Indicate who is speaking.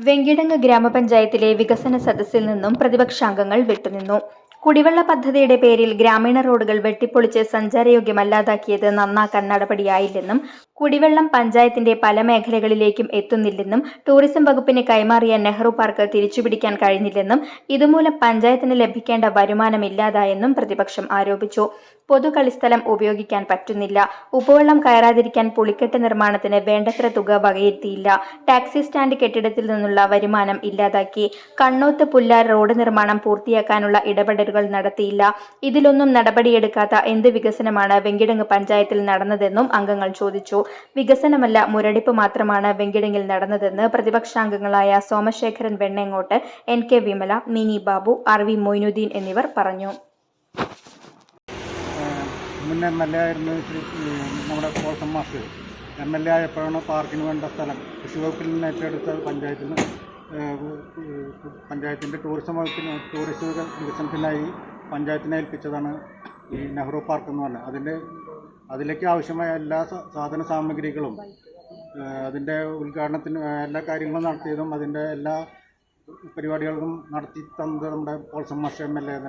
Speaker 1: വെങ്കിടങ്ങ് ഗ്രാമപഞ്ചായത്തിലെ വികസന സദസ്സിൽ നിന്നും പ്രതിപക്ഷാംഗങ്ങൾ വിട്ടുനിന്നു. കുടിവെള്ള പദ്ധതിയുടെ പേരിൽ ഗ്രാമീണ റോഡുകൾ വെട്ടിപ്പൊളിച്ച് സഞ്ചാരയോഗ്യമല്ലാതാക്കിയത് നന്നാക്കാൻ നടപടിയായില്ലെന്നും കുടിവെള്ളം പഞ്ചായത്തിന്റെ പല മേഖലകളിലേക്കും എത്തുന്നില്ലെന്നും ടൂറിസം വകുപ്പിന് കൈമാറിയ നെഹ്റു പാർക്ക് തിരിച്ചുപിടിക്കാൻ കഴിഞ്ഞില്ലെന്നും ഇതുമൂലം പഞ്ചായത്തിന് ലഭിക്കേണ്ട വരുമാനമില്ലാതായെന്നും പ്രതിപക്ഷം ആരോപിച്ചു. പൊതു കളിസ്ഥലം ഉപയോഗിക്കാൻ പറ്റുന്നില്ല. ഉപവെള്ളം കയറാതിരിക്കാൻ പുളിക്കെട്ട് നിർമ്മാണത്തിന് വേണ്ടത്ര തുക വകയിരുത്തിയില്ല. ടാക്സി സ്റ്റാൻഡ് കെട്ടിടത്തിൽ നിന്നുള്ള വരുമാനം ഇല്ലാതാക്കി. കണ്ണോത്ത് പുല്ലാർ റോഡ് നിർമ്മാണം പൂർത്തിയാക്കാനുള്ള ഇടപെടലുകൾ നടത്തിയില്ല. ഇതിലൊന്നും നടപടിയെടുക്കാത്ത എന്ത് വികസനമാണ് വെങ്കിടങ്ങ് പഞ്ചായത്തിൽ നടന്നതെന്നും അംഗങ്ങൾ ചോദിച്ചു. വികസനമല്ല മുരടിപ്പ് മാത്രമാണ് വെങ്കിടങ്ങിൽ നടന്നതെന്ന് പ്രതിപക്ഷാംഗങ്ങളായ Somasekharan വെണ്ണേങ്ങോട്ട് N K Vimala Mini Babu R V Moinuddin എന്നിവർ പറഞ്ഞു.
Speaker 2: മുന്നേ എം എൽ എ ആയിരുന്നു നമ്മുടെ കോസം മാസ്റ്റർ എം എൽ എ ആയപ്പോഴാണ് പാർക്കിന് വേണ്ട സ്ഥലം കൃഷി വകുപ്പിൽ നിന്ന് ഏറ്റെടുത്ത ഏഹ് പഞ്ചായത്തിന്റെ ടൂറിസം വകുപ്പിന് ടൂറിസ്റ്റ് വികസനത്തിനായി പഞ്ചായത്തിനെ ഏൽപ്പിച്ചതാണ് ഈ നെഹ്റു പാർക്ക് എന്ന് പറഞ്ഞത്. അതിന്റെ അതിലേക്ക് ആവശ്യമായ എല്ലാ സാധന സാമഗ്രികളും അതിന്റെ ഉദ്ഘാടനത്തിന് എല്ലാ കാര്യങ്ങളും നടത്തിയതും അതിന്റെ എല്ലാ പരിപാടികളും നടത്തി തന്നത് നമ്മുടെ പോൾസം മാസ്റ്റർ എം എൽ എ തന്നെ.